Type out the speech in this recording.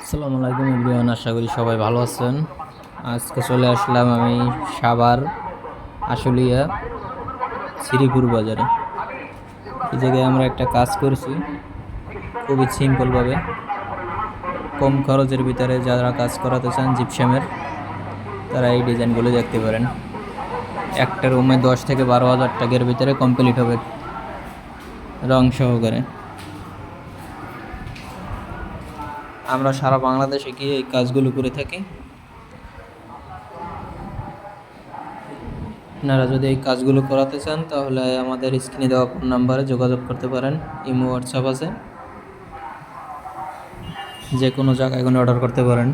আসসালামু আলাইকুম এভরিওয়ান, আশা করি সবাই ভালো আছেন। আজকে চলে আসলাম আমি সাভার আশুলিয়া শ্রীপুর বাজারে। এই জায়গায় আমরা একটা কাজ করছি, খুবই সিম্পলভাবে কম খরচের ভিতরে যারা কাজ করাতে চান জিপসামের তারা এই ডিজাইনগুলো দেখতে পারেন। একটা রুমে দশ থেকে বারো হাজার টাকার ভিতরে কমপ্লিট হবে রং সহকারে। আমরা সারা বাংলাদেশে গিয়ে এই কাজগুলো করে থাকি। আপনারা যদি এই কাজগুলো করাতে চান, তাহলে আমাদের স্ক্রিনে দেওয়া ফোন নাম্বারে যোগাযোগ করতে পারেন। ইমো, হোয়াটসঅ্যাপ আছে। যে কোনো জায়গায় কোনো অর্ডার করতে পারেন।